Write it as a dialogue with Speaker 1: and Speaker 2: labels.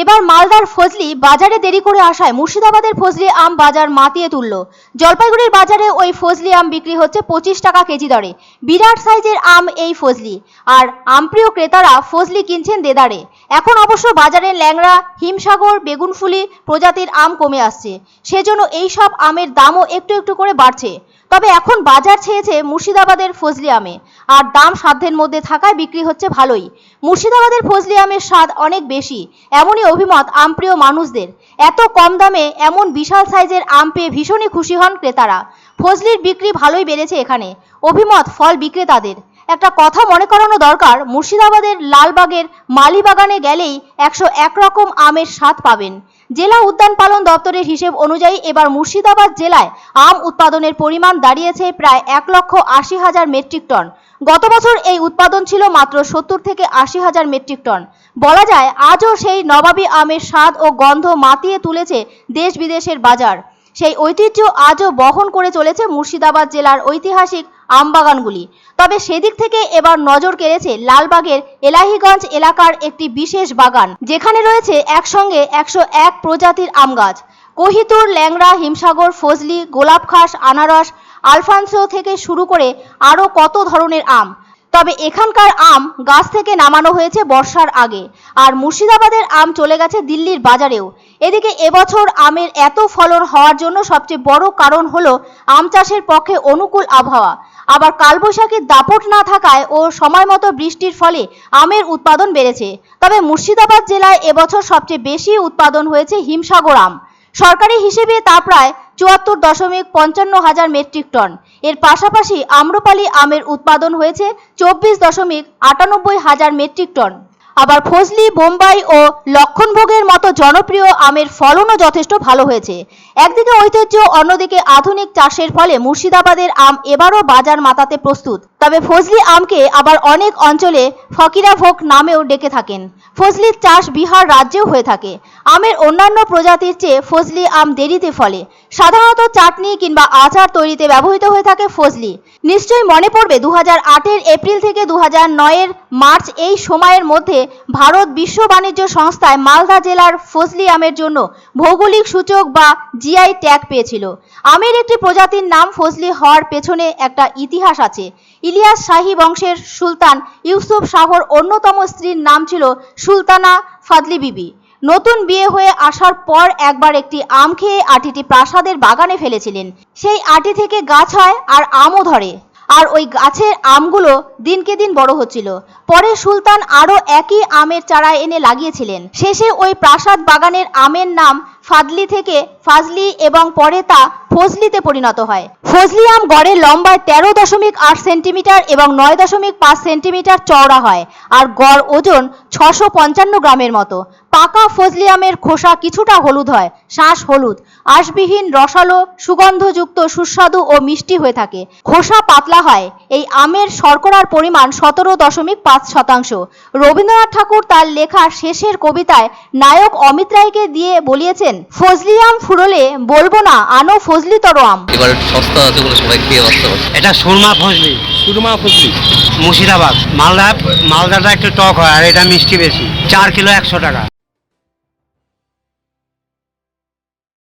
Speaker 1: এবার মালদার ফজলি বাজারে দেরি করে আসায় মুর্শিদাবাদের ফজলি আম বাজার মাতিয়ে তুলল। জলপাইগুড়ির বাজারে ওই ফজলি আম বিক্রি হচ্ছে পঁচিশ টাকা কেজি দরে। বিরাট সাইজের আম এই ফজলি। আর আমপ্রিয় ক্রেতারা ফজলি কিনছেন দেদারে। এখন অবশ্য বাজারে ল্যাংড়া, হিমসাগর, বেগুনফুলি প্রজাতির আম কমে আসছে। সেজন্য এই সব আমের দামও একটু একটু করে বাড়ছে। তবে এখন বাজার ছেয়েছে মুর্শিদাবাদের ফজলি আমে। আর দাম সাধ্যের মধ্যে থাকায় বিক্রি হচ্ছে ভালোই। মুর্শিদাবাদের ফজলি আমের স্বাদ অনেক বেশি, এমনই অভিমত আমপ্রিয় মানুষদের। এত কম দামে এমন বিশাল সাইজের আম পেয়ে ভীষণই খুশি হন ক্রেতারা। ফজলির বিক্রি ভালোই বেড়েছে এখানে। অভিমত ফল বিক্রেতাদের। একটা কথা মনে করানো দরকার, মুর্শিদাবাদের লালবাগের মালিবাগানে গেলেই একশো এক রকম আমের স্বাদ পাবেন। জেলা উদ্যান পালন দপ্তরের হিসেব অনুযায়ী এবার মুর্শিদাবাদ জেলায় আম উৎপাদনের পরিমাণ দাঁড়িয়েছে প্রায় এক লক্ষ আশি হাজার মেট্রিক টন। গত বছর এই উৎপাদন ছিল মাত্র সত্তর থেকে আশি হাজার মেট্রিক টন। বলা যায়, আজও সেই নবাবী আমের স্বাদ ও গন্ধ মাতিয়ে তুলেছে দেশ বিদেশের বাজার। সেই ঐতিহ্য আজও বহন করে চলেছে মুর্শিদাবাদ জেলার ঐতিহাসিক আমবাগানগুলি। তবে সেদিক থেকে এবার নজর কেড়েছে লালবাগের এলাহিগঞ্জ এলাকার একটি বিশেষ বাগান, যেখানে রয়েছে একসঙ্গে একশো এক প্রজাতির আম গাছ। কহিতুর, ল্যাংড়া, হিমসাগর, ফজলি গোলাপখাস আনারস, আলফানসো থেকে শুরু করে আরও কত ধরনের আম। তবে এখানকার আম গাছ থেকে নামানো হয়েছে বর্ষার আগে, আর মুর্শিদাবাদের আম চলে গেছে দিল্লির বাজারেও। এদিকে এবছর আমের এত ফলন হওয়ার জন্য সবচেয়ে বড় কারণ হলো আম চাষের পক্ষে অনুকূল আবহাওয়া। আবার কালবৈশাখীর দাপট না থাকায় ও সময় মতো বৃষ্টির ফলে আমের উৎপাদন বেড়েছে। তবে মুর্শিদাবাদ জেলায় এবছর সবচেয়ে বেশি উৎপাদন হয়েছে হিমসাগর আম। সরকারি হিসেবে তা প্রায় চুয়াত্তর দশমিক পঞ্চান্ন হাজার মেট্রিক টন। এর পাশাপাশি আম্রপালি আমের উৎপাদন হয়েছে চব্বিশ দশমিক আটানব্বই হাজার মেট্রিক টন। আবার ফজলি, বোম্বাই ও লক্ষণভোগের মতো জনপ্রিয় আমের ফলনও যথেষ্ট ভালো হয়েছে। একদিকে ঐতিহ্য, অন্যদিকে আধুনিক চাষের ফলে মুর্শিদাবাদের আম এবারও বাজার মাতাতে প্রস্তুত। তবে ফজলি আমকে আবার অনেক অঞ্চলে ফকিরাভোগ নামেও ডেকে থাকেন। ফজলির চাষ বিহার রাজ্যেও হয়ে থাকে। আমের অন্যান্য প্রজাতির চেয়ে ফজলি আম দেরিতে ফলে। সাধারণত চাটনি কিংবা আচার তৈরিতে ব্যবহৃত হয়ে থাকে ফজলি। নিশ্চয়ই মনে পড়বে দু হাজার এপ্রিল থেকে দু হাজার মার্চ এই সময়ের মধ্যে ভারত বিশ্ব বাণিজ্য সংস্থায় মালদা জেলার ফজলি আমের জন্য ভৌগোলিক সূচক বা জিআই ট্যাগ পেয়েছিল। আমের একটি প্রজাতির নাম ফজলি হওয়ার পেছনে একটা ইতিহাস আছে। ইলিয়াস শাহী বংশের সুলতান ইউসুফ শাহর অন্যতম স্ত্রীর নাম ছিল সুলতানা ফাদলি বিবি। নতুন বিয়ে হয়ে আসার পর একবার একটি আম খেয়ে আটিটি প্রাসাদের বাগানে ফেলেছিলেন। সেই আটি থেকে গাছ হয় আর আমও ধরে। আর ওই গাছের আমগুলো দিনকে দিন বড় হচ্ছিল। পরে সুলতান আরও একই আমের চারা এনে লাগিয়েছিলেন। শেষে ওই প্রাসাদ বাগানের আমের নাম ফাদলি থেকে ফাজলি এবং পরে তা ফজলিতে পরিণত হয়। ফজলি আম গড়ে লম্বায় তেরো দশমিক আট সেন্টিমিটার এবং নয় দশমিক পাঁচ সেন্টিমিটার চওড়া হয়। আর গড় ওজন ছশো পঞ্চান্ন গ্রামের মতো। পাকা ফজলি আমের খোসা কিছুটা হলুদ হয় শ্বাস হলুদ। আঁশবিহীন রসালো সুগন্ধযুক্ত সুস্বাদু ও মিষ্টি হয়ে থাকে। খোসা পাতলা হয় এই আমের শর্করার পরিমাণ সতেরো দশমিক পাঁচ শতাংশ। রবীন্দ্রনাথ ঠাকুর তার লেখা শেষের কবিতায় নায়ক অমিত রায়কে দিয়ে বলিয়েছেন ফজলি আম ফুরলে বলব না আনো ফজলিতর আম
Speaker 2: এবার সস্তা আছে বলে সবাই খেয়ে
Speaker 3: এটা সুরমা ফজলি।
Speaker 4: সুরমা ফজলি?
Speaker 3: মুর্শিদাবাদ। মালদা মালদাটা একটু টক হয় আর এটা মিষ্টি বেশি। চার কিলো একশো টাকা।